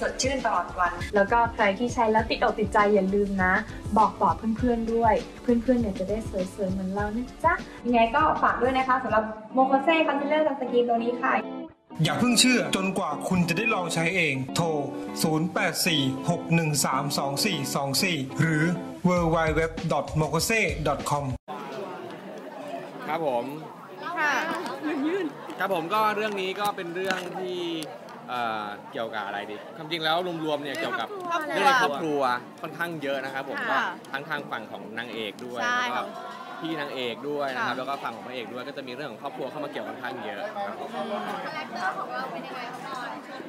สดชื่นตลอดวัน แล้วก็ใครที่ใช้แล้วติดอกติดใจอย่าลืมนะ บอกต่อเพื่อนๆด้วย เพื่อนๆเนี่ยจะได้สวยๆเหมือนเรานะจ๊ะยังไงก็ฝากด้วยนะคะสำหรับโมโคเซ่คอนซีลเลอร์สกินตัวนี้ค่ะอย่าเพิ่งเชื่อจนกว่าคุณจะได้ลองใช้เอง โทร 0846132424 หรือ www.mokose.com ครับผมครับผมก็เรื่องนี้ก็เป็นเรื่องที่ เอ่อเกี่ยวกับอะไรดีความจริงแล้วรวมๆเนี่ยเกี่ยวกับเรื่องในครอบครัวค่อนข้างเยอะนะครับผมก็ทั้งทางฝั่งของนางเอกด้วยแล้วก็พี่นางเอกด้วยนะครับแล้วก็ฝั่งของพระเอกด้วยก็จะมีเรื่องของครอบครัวเข้ามาเกี่ยวค่อนข้างเยอะครับ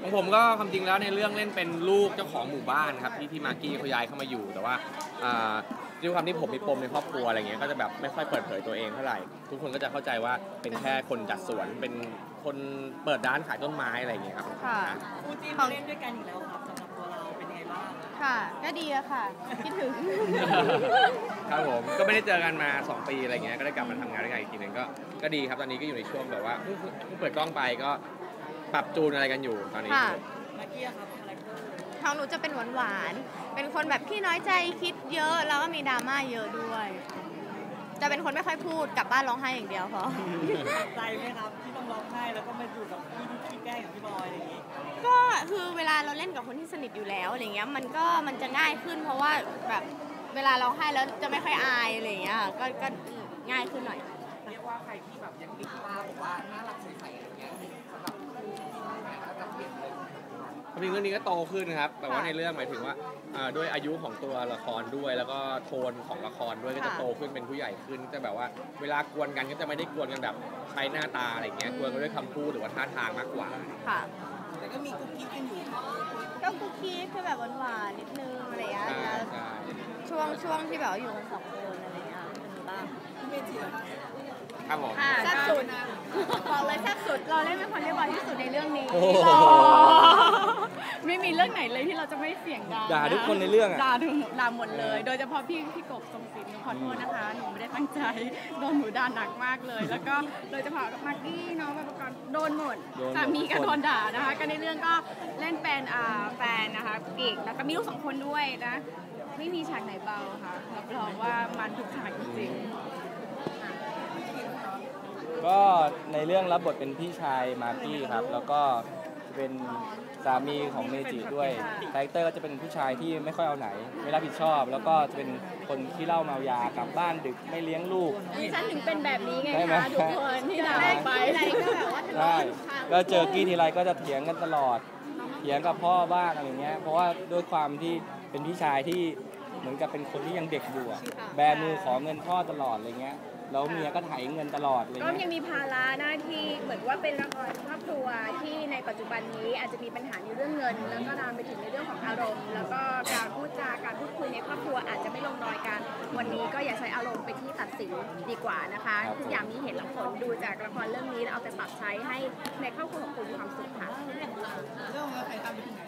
ของผมก็ความจริงแล้วในเรื่องเล่นเป็นลูกเจ้าของหมู่บ้านครับที่ที่มากกี้เขาย้ายเข้ามาอยู่แต่ว่าอ่า ด้วยความที่ผมมีปมในครอบครัวอะไรเงี้ยก็จะแบบไม่ค่อยเปิดเผยตัวเองเท่าไหร่ทุกคนก็จะเข้าใจว่าเป็นแค่คนจัดสวนเป็นคนเปิดร้านขายต้นไม้อะไรอย่างเงี้ยครับค่ะคู่จิ้นมาเล่นด้วยกันอยู่แล้วครับสำหรับตัวเราเป็นยังไงบ้างค่ะก็ดีอะค่ะคิดถึงครับผมก็ไม่ได้เจอกันมา 2 ปีอะไรเงี้ยก็ได้กลับมาทำงานด้วยกันอีกทีหนึงก็ก็ดีครับตอนนี้ก็อยู่ในช่วงแบบว่าเพิ่งเพิ่งเปิดกล้องไปก็ปรับจูนอะไรกันอยู่ตอนนี้ค่ะมากกี้อะครับ ของหนูจะเป็นหวานหวานๆเป็นคนแบบขี้น้อยใจคิดเยอะแล้วก็มีดราม่าเยอะด้วย จะเป็นคนไม่ค่อยพูดกลับบ้านร้องไห้อย่างเดียวพอหนักใจไหมครับที่ต้องร้องไห้แล้วก็มาอยู่กับพี่ที่แกล้งอย่างพี่บอยอะไรอย่างงี้ ก็คือเวลาเราเล่นกับคนที่สนิทอยู่แล้วอะไรเงี้ยมันก็มันจะง่ายขึ้น เพราะว่าแบบเวลาเราให้แล้วจะไม่ค่อยอายอะไรเงี้ยค่ะก็ก็ง่ายขึ้นหน่อย เรียกว่าใครที่แบบยังติดตาบอกว่าน่ารักใสๆอย่างเงี้ยสำหรับคู่ที่ก็จะเปลี่ยนเลย ความจริงเรื่องนี้ก็โตขึ้นนะครับ แต่ว่าในเรื่องหมายถึงว่าอ่าด้วยอายุของตัวละครด้วย แล้วก็โทนของละครด้วยก็จะค่ะโตขึ้นเป็นผู้ใหญ่ขึ้น จะแบบว่าเวลากวนกันก็จะไม่ได้กวนกันแบบใช้หน้าตาอะไรเงี้ย กวนกันด้วยคำพูดหรือว่าท่าทางมากกว่า ค่ะ แต่ก็มีกุ๊กกิ๊กกันอยู่ก็คุกกี้คือแบบหวานๆนิดนึงอะไรเงี้ยใช่ใช่ช่วงช่วงที่แบบว่าอยู่กันสองคนอะไรเงี้ยเป็นบ้างพี่เมจิเหรอคะครับผมแซ่บสุดบอกเลยแซ่บสุดเราเล่นเป็นคนเรียบร้อยที่สุดในเรื่องนี้ โอ้โหไม่มีเรื่องไหนเลยที่เราจะไม่เสียงดังด่าทุกคนในเรื่องอะด่าทุกด่าหมดเลย โดยเฉพาะพี่พี่กบทรงศิลป์หนูขอโทษนะคะ หนูไม่ได้ตั้งใจ โดนหนูด่าหนักมากเลย แล้วก็โดยเฉพาะกับมากกี้น้องไปประกอบโดนหมดโดนหมดสามีก็ทุกคนโดนด่านะคะ ก็ในเรื่องก็เล่นเป็นอ่าแฟนนะคะปีกแล้วก็มีลูกสองคนด้วยนะ ไม่มีฉากไหนเบาค่ะ รับรองว่ามันทุกฉากจริงๆก็ในเรื่องรับบทเป็นพี่ชายมาร์กี้ครับ แล้วก็ เป็นสามีของเมจิด้วยคาแรคเตอร์ก็จะเป็นผู้ชายที่ไม่ค่อยเอาไหน ไม่รับผิดชอบ แล้วก็จะเป็นคนที่เหล่าเมายากลับบ้านดึกไม่เลี้ยงลูกดิฉันถึงเป็นแบบนี้ไงใช่ไหมคะทุกคนที่ด่าไปอะไรก็แบบว่าทะเลาะใช่ค่ะก็เจอกี้ทีไรก็จะเถียงกันตลอดเถียงกับพ่อบ้างอะไรเงี้ยเพราะว่าด้วยความที่เป็นพี่ชายที่เหมือนกับเป็นคนที่ยังเด็กอยู่อะแบมือขอเงินพ่อตลอดอะไรเงี้ยแล้วเมียก็ไถเงินตลอดอะไรก็เงี้ยยังมีภาระหน้าที่ เหมือนว่าเป็นละครครอบครัวที่ในปัจจุบันนี้อาจจะมีปัญหาในเรื่องเงิน แล้วก็ลามไปถึงในเรื่องของอารมณ์ แล้วก็การพูดจาการพูดคุยในครอบครัวอาจจะไม่ลงรอยกัน วันนี้ก็อย่าใช้อารมณ์ไปที่ตัดสินดีกว่านะคะครับทุกอย่างมีเหตุและผลดูจากละครเรื่องนี้แล้วเอาไปปรับใช้ให้ในครอบครัวของคุณมีความสุขค่ะเรื่องของใครทำไปถึงไหน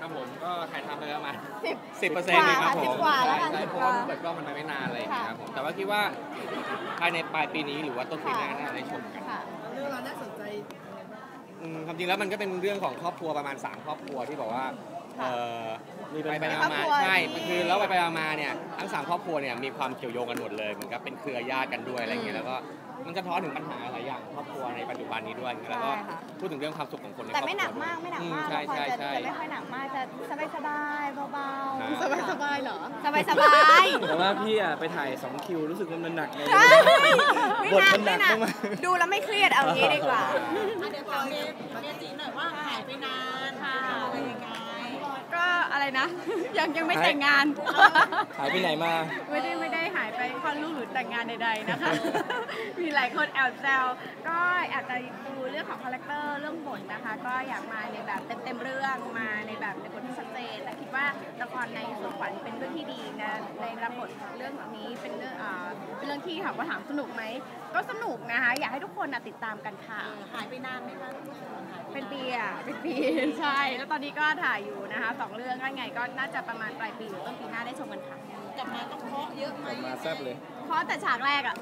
ครับผมก็ถ่ายทำไปประมาณสิบสิบเปอร์เซ็นต์เองครับผสิบมกว่าแล้วกันใช่สิบเพกราะว่าว่าเปิดกล้องมันไปไม่นานอะไรอย่างเงี้ยครับผมแต่ว่าคิดว่าภายในปลายปีนี้หรือว่าต้นปีหน้าน่าจะได้ชมกันค่ะเรื่องเราน่าสนใจอืมความจริงแล้วมันก็เป็นเรื่องของครอบครัวประมาณ 3 ครอบครัวที่บอกว่า เอ่อมีปัญไปหาไปมาครอบครัวๆใช่ที่คือแล้วไปไปมาๆเนี่ยทั้งสามครอบครัวเนี่ยมีความเกี่ยวโยงกันหมดเลยเหมือนกับเป็นเครือญาติกันด้วยอะไรอย่างเงี้ยแล้วก็มันจะท้อนถึงปัญหาหลายอย่างของครอบครัวในปัจจุบันนี้ด้วยแล้วก็ใช่ค่ะพูดถึงเรื่องความสุขของคนในครแต่อบครัวไม่หนักมากไม่หนักอืมากใช่ละครใช่จะใช่จะไม่ค่อยหนักมากจะสบายสบายๆเบาอ่าๆสบายสบายๆเหรอสบายสบายแต่ว่าพี่อะไปถ่าย 2 คิวรู้สึกว่ามันหนักไง ไม่บทหนักมันหนัไม่กหนักมาก ดูแล้วไม่เครียดเอางี้ดีกว่าเดี๋ยวถามเมเมจิหน่อยว่าหายไปนานค่ะอะไรยังไงก็ อะไรนะ ยังยังไม่แต่งงาน หายไปไหนมา ไม่ได้ไม่ได้หายไปคลอดลูกหรือแต่งงานใดๆนะคะ มีหลายคนแอบแซวก็อาจจะดูเรื่องของคาแรคเตอร์เรื่องบทนะคะ ก็อยากมาในแบบเต็มๆเรื่องมาในแบบในบทที่ชัดเจนและคิดว่าละครในสวนขวัญเป็นเรื่องที่ดีนะใน รับบทเรื่องนี้เป็นเรื่องอ่าเป็นเรื่องที่ถามว่าถามสนุกไหมก็สนุกนะคะอยากให้ทุกคนน่ะติดตามกันค่ะ หายไปนานไหมคะเป็นปีอะเป็นปี ใช่ แล้วตอนนี้ก็ถ่ายอยู่นะคะสองเรื่องก็ไงก็น่าจะประมาณปลายปีหรือต้นปีหน้าได้ชมกันค่ะ กลับมาต้องเคาะเยอะไหมมาแซ่บเลย เพราะแต่ฉากแรกอะ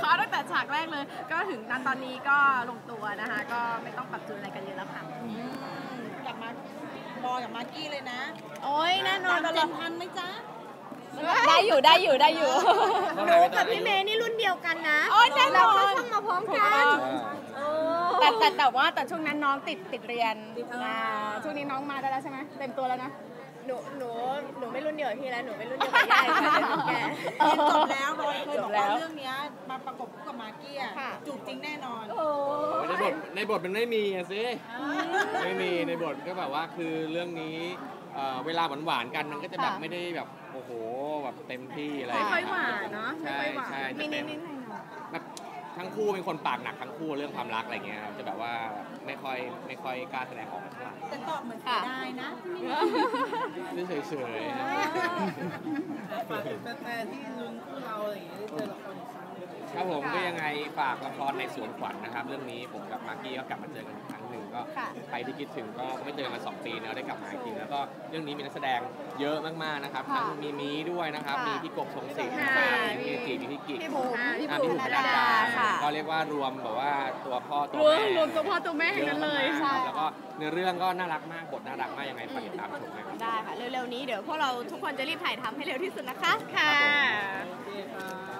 เพราะตั้งแต่ฉากแรกเลย ก็ถึงนั้นตอนนี้ก็ลงตัวนะคะ ก็ไม่ต้องปรับจูนอะไรกันเยอะแล้วค่ะ กลับมา บอยกับมากกี้เลยนะโอ้ยแน่นอนตามเจ็ดพันไหมจ๊ะได้อยู่ได้อยู่ได้อยู่หนูกับพี่เมย์นี่รุ่นเดียวกันนะโอ้ยแน่นอนเราเข้าช่องมาพร้อมกันแต่แต่แต่ว่าแต่ช่วงนั้นน้องติดติดเรียนอ่าช่วงนี้น้องมาได้แล้วใช่ไหมเต็มตัวแล้วนะหนูหนูหนูไม่รุ่นเดียวกับพี่แล้วหนูไม่รุ่นเดียวกับยายค่ะแต่หนูแก่เรียนจบแล้วบอยเคยบอกจบแล้ว่าวเรื่องเนี้ยมาประกบคู่กับมากกี้อะค่ะจูบจริงแน่นอนในบทในบทมันไม่มีอะสิไม่มี ในบทก็แบบว่าคือเรื่องนี้เอ่อเวลาหวานๆกันมันก็จะแบบค่ะไม่ได้แบบโอ้โหแบบเต็มที่อะไรไม่ค่อยหวานเนาะไม่ใช่ค่อยหวาน ใช่จะมีเป็นินดนิดหน่อยหน่อยแบบทั้งคู่เป็นคนปากหนักทั้งคู่เรื่องความรักอะไรเงี้ยครับจะแบบว่าไม่ค่อยไม่ค่อยกล้าแสดงออกเท่าไหร่แต่ตอบเหมือนเสียดายนะที่ไม่มีเฉยๆนะ ฝากถึงแฟนๆที่ลุ้นคู่เราอะไรอย่างเงี้ยได้เจอละครอีก ครั้งหนึ่งครับผมก็ยังไงฝากละครในสวนขวัญนะครับ เรื่องนี้ผมกับมากกี้ก็กลับมาเจอกันอีกครั้งหนึ่งก็ค่ะ ใครที่คิดถึงก็ไม่เจอกันมาสองปีเนอะได้กลับมาอีกทีแล้วก็เรื่องนี้มีนักแสดงเยอะมากๆนะครับค่ะทั้งมีมีด้วยนะครับค่ะมีพี่กบทรงศิษย์นะครับค่ะมีพี่จีมีพี่กิจพี่บุ๋มพี่อ่าบุ๋พี่มบุ๋มธปนนัดดาดาค่ะ ก็เรียกว่ารวมแบบว่าตัวพ่อตัวรวมแม่รวมตัวพ่อตัวแม่ทั้งนั้นเลยอะใช่มากๆแล้วก็ในอเรื่องก็น่ารักมากบทน่ารักมากยังไงฝากติดตามชมนะครับ ได้ค่ะ เร็วๆนี้เดี๋ยวพวกเราทุกคนจะรีบถ่ายทำให้เร็วที่สุดนะคะ ค่ะเ